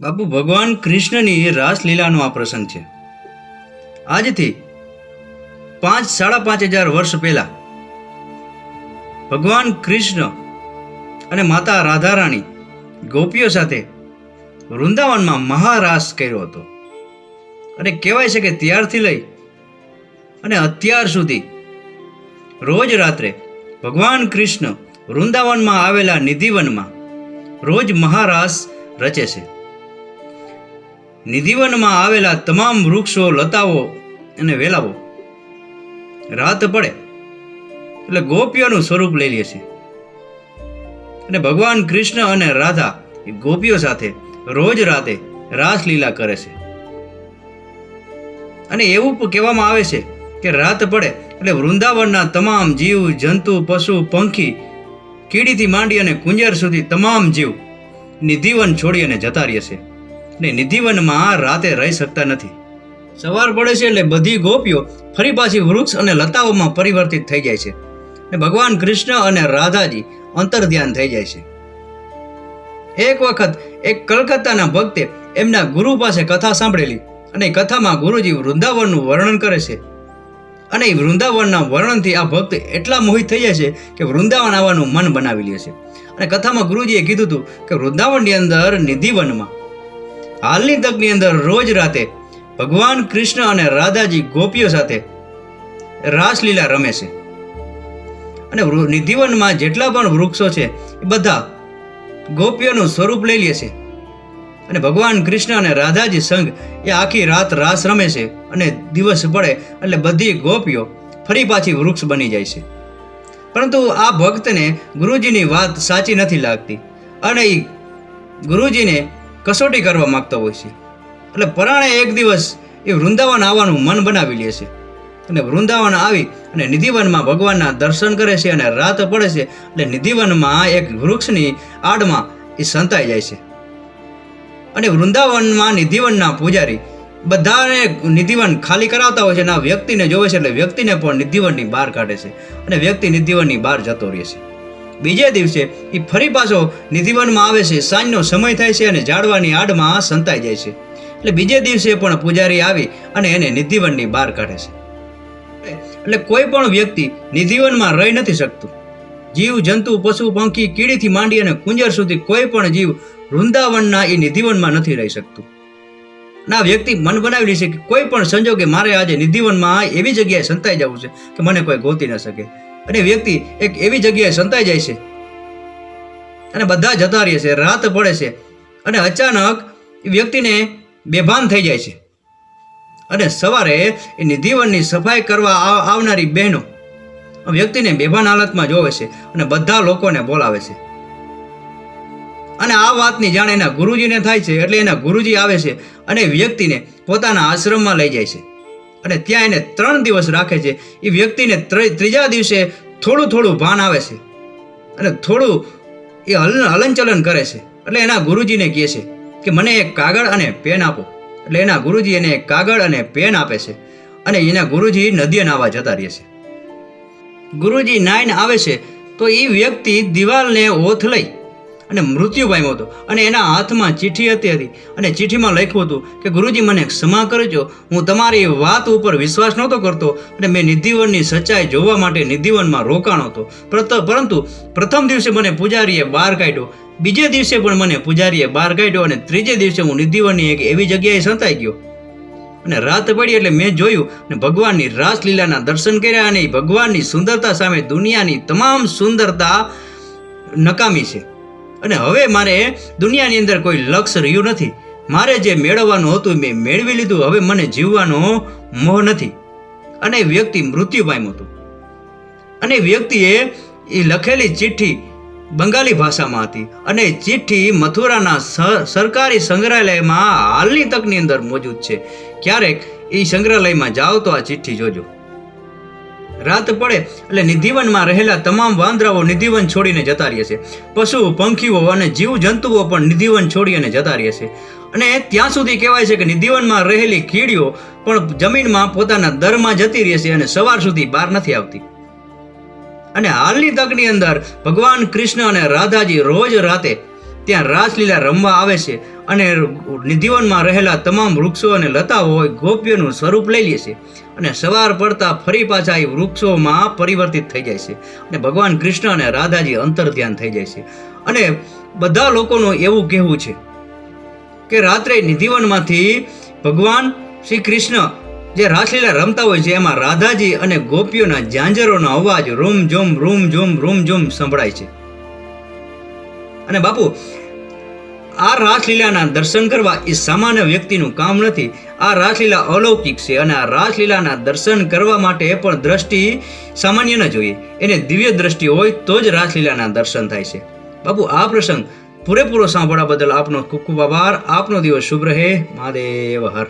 બાપુ, ભગવાન કૃષ્ણની રાસલીલાનો આ પ્રસંગ છે. આજથી પાંચ, સાડા પાંચ હજાર વર્ષ પહેલા ભગવાન કૃષ્ણ અને માતા રાધારાણી ગોપીઓ સાથે વૃંદાવનમાં મહારાસ કર્યો હતો. અને કહેવાય છે કે ત્યારથી લઈ અને અત્યાર સુધી રોજ રાત્રે ભગવાન કૃષ્ણ વૃંદાવનમાં આવેલા નિધિવનમાં રોજ મહારાસ રચે છે. નિધિવનમાં આવેલા તમામ વૃક્ષો લતાઓ અને વેલાઓ રાત પડે, એટલે ગોપીઓનું સ્વરૂપ લઈ લે છે. અને ભગવાન કૃષ્ણ અને રાધા એ ગોપીઓ સાથે રોજ રાતે રાસલીલા કરે છે. અને એવું કહેવામાં આવે છે કે રાત પડે, એટલે વૃંદાવનના તમામ જીવ, જંતુ, પશુ, પંખી, કીડીથી માંડી અને કુંજર સુધી તમામ જીવ નિધિવન છોડી અને જતા રહે છે. ને નિધિવનમાં રાતે રહી શકતા નથી. સવાર પડે છે એટલે બધી ગોપીઓ ફરી પાછી વૃક્ષ અને લતાઓમાં પરિવર્તિત થઈ જાય છે ને ભગવાન કૃષ્ણ અને રાધાજી અંતર ધ્યાન થઈ જાય છે. એક વખત એક કલકત્તાના ભક્તે એમના ગુરુ પાસે કથા સાંભળેલી અને કથામાં ગુરુજી વૃંદાવનનું વર્ણન કરે છે. અને એ વૃંદાવનના વર્ણનથી આ ભક્ત એટલા મોહિત થઈ જાય છે કે વૃંદાવન આવવાનું મન બનાવી લે છે. અને કથામાં ગુરુજીએ કીધું હતું કે વૃંદાવનની અંદર નિધિવનમાં હાલની તકની અંદર રોજ રાતે ભગવાન કૃષ્ણ અને રાધાજી ગોપીઓ સાથે રાસલીલા રમે છે. અને નિધિવનમાં જેટલા પણ વૃક્ષો છે, એ બધા ગોપીઓનું સ્વરૂપ લઈ લે છે. અને ભગવાન કૃષ્ણ અને રાધાજી સંઘ એ આખી રાત રાસ રમે છે અને દિવસ પડે એટલે બધી ગોપીઓ ફરી પાછી વૃક્ષ બની જાય છે. પરંતુ આ ભક્તને ગુરુજીની વાત સાચી નથી લાગતી. અને એ ગુરુજીને કસોટી કરવા માંગતો હોય છે. એટલે પરાણે એક દિવસ એ વૃંદાવન આવવાનું મન બનાવી લે છે. અને વૃંદાવન આવી અને નિધિવનમાં ભગવાનના દર્શન કરે છે અને રાત પડે છે, એટલે નિધિવનમાં એક વૃક્ષની આડમાં એ સંતાઈ જાય છે. અને વૃંદાવનમાં નિધિવનના પૂજારી બધાને નિધિવન ખાલી કરાવતા હોય છે અને આ વ્યક્તિને જોવે છે, એટલે વ્યક્તિને પણ નિધિવનની બહાર કાઢે છે. અને વ્યક્તિ નિધિવનની બહાર જતો રહે છે. બીજે દિવસે એ ફરી પાછો નિધિવનમાં આવે છે. સાંજનો સમય થાય છે અને ઝાડવાની આડમાં સંતાઈ જાય છે. એટલે બીજે દિવસે પણ પૂજારી આવી અને એને નિધિવનની બહાર કાઢે છે. એટલે કોઈ પણ વ્યક્તિ નિધિવનમાં રહી નથી શકતું. જીવ, જંતુ, પશુ, પંખી, કીડીથી માંડી અને કુંજર સુધી કોઈ પણ જીવ વૃંદાવનના એ નિધિવનમાં નથી રહી શકતું. ના વ્યક્તિ મન બનાવી લેશે કે કોઈ પણ સંજોગે મારે આજે નિધિવનમાં એવી જગ્યાએ સંતાઈ જવું છે કે મને કોઈ ગોતી ન શકે. અને વ્યક્તિ એક એવી જગ્યાએ સંતાઈ જાય છે. અને બધા જતા રહે છે, રાત પડે છે અને અચાનક વ્યક્તિને બેભાન થઈ જાય છે. અને સવારે એ નિધિવનની સફાઈ કરવા આવનારી બહેનો વ્યક્તિને બેભાન હાલતમાં જોવે છે અને બધા લોકોને બોલાવે છે. અને આ વાતની જાણ એના ગુરુજીને થાય છે, એટલે એના ગુરુજી આવે છે અને વ્યક્તિને પોતાના આશ્રમમાં લઈ જાય છે. અને ત્યાં એને ત્રણ દિવસ રાખે છે. એ વ્યક્તિને ત્ર- ત્રીજા દિવસે થોડું થોડું ભાન આવે છે. અને થોડું એ હલ, હલનચલન કરે છે. એટલે એના ગુરુજીને કહે છે કે મને એક કાગળ અને પેન આપો. એટલે એના ગુરુજી એને એક કાગળ અને પેન આપે છે. અને એના ગુરુજી નદીએ નાવા જતા રહે છે. ગુરુજી નાઈને આવે છે તો એ વ્યક્તિ દિવાલને ઓથ લઈ અને મૃત્યુ પામ્યો હતો. અને એના હાથમાં ચિઠ્ઠી હતી હતી. અને ચિઠ્ઠીમાં લખ્યું હતું કે, ગુરુજી, મને ક્ષમા કરજો. હું તમારી વાત ઉપર વિશ્વાસ નહોતો કરતો અને મેં નિધિવનની સચ્ચાઈ જોવા માટે નિધિવનમાં રોકાણો હતો. પ્રત- પ્રથમ દિવસે મને પૂજારીએ બહાર કાઢ્યો. બીજે દિવસે પણ મને પૂજારીએ બહાર કાઢ્યો અને ત્રીજે દિવસે હું નિધિવનની એક એવી જગ્યાએ સંતાઈ ગયો. અને રાત પડી એટલે મેં જોયું અને ભગવાનની રાસલીલાના દર્શન કર્યા અને ભગવાનની સુંદરતા સામે દુનિયાની તમામ સુંદરતા નકામી છે. અને હવે મારે દુનિયાની અંદર કોઈ લક્ષ્ય રહ્યું નથી. મારે જે મેળવવાનું હતું મેં મેળવી લીધું. હવે મને જીવવાનો મોહ નથી. અને વ્યક્તિ મૃત્યુ પામ્યું હતું. અને વ્યક્તિએ એ લખેલી ચિઠ્ઠી બંગાળી ભાષામાં હતી. અને ચિઠ્ઠી મથુરાના સરકારી સંગ્રહાલયમાં હાલની તકની અંદર મોજૂદ છે. ક્યારેક એ સંગ્રહાલયમાં જાઓ તો આ ચિઠ્ઠી જોજો. રાત પડે એટલે નિધિવનમાં રહેલા તમામ વાંદરાઓ નિધિવન છોડીને જતા રહે છે. પશુ, પંખીઓ અને જીવ જંતુઓ પણ નિધિવન છોડી અને જતા રહે છે. અને ત્યાં સુધી કહેવાય છે કે નિધિવનમાં રહેલી કીડીઓ પણ જમીનમાં પોતાના દરમાં જતી રહે છે અને સવાર સુધી બહાર નથી આવતી. અને હાલની તકની અંદર ભગવાન કૃષ્ણ અને રાધાજી રોજ રાતે ત્યાં રાસલીલા રમવા આવે છે. અને નિધિવનમાં રહેલા તમામ વૃક્ષો અને લતાઓ હોય ગોપીઓનું સ્વરૂપ લઈ લે છે અને સવાર પડતા ફરી પાછા એ વૃક્ષોમાં પરિવર્તિત થઈ જાય છે અને ભગવાન કૃષ્ણ અને રાધાજી અંતર ધ્યાન થઈ જાય છે. અને બધા લોકોનું એવું કહેવું છે કે રાત્રે નિધિવનમાંથી ભગવાન શ્રી કૃષ્ણ જે રાસલીલા રમતા હોય છે, એમાં રાધાજી અને ગોપીઓના ઝાંઝરોનો અવાજ રૂમ ઝુમ રૂમ ઝુમ રૂમ ઝુમ સંભળાય છે. અને બાપુ આ રાસલીલાના દર્શન કરવા એ સામાન્ય વ્યક્તિનું કામ નથી. આ રાસલીલા અલૌકિક છે અને આ રાસલીલાના દર્શન કરવા માટે પણ દ્રષ્ટિ સામાન્ય ન જોઈએ. એને દિવ્ય દ્રષ્ટિ હોય તો જ રાસલીલાના દર્શન થાય છે. બાપુ, આ પ્રસંગ પૂરેપૂરો સાંભળવા બદલ આપનો ખૂબ ખૂબ આભાર. આપનો દિવસ શુભ રહે. મહાદેવ, હર.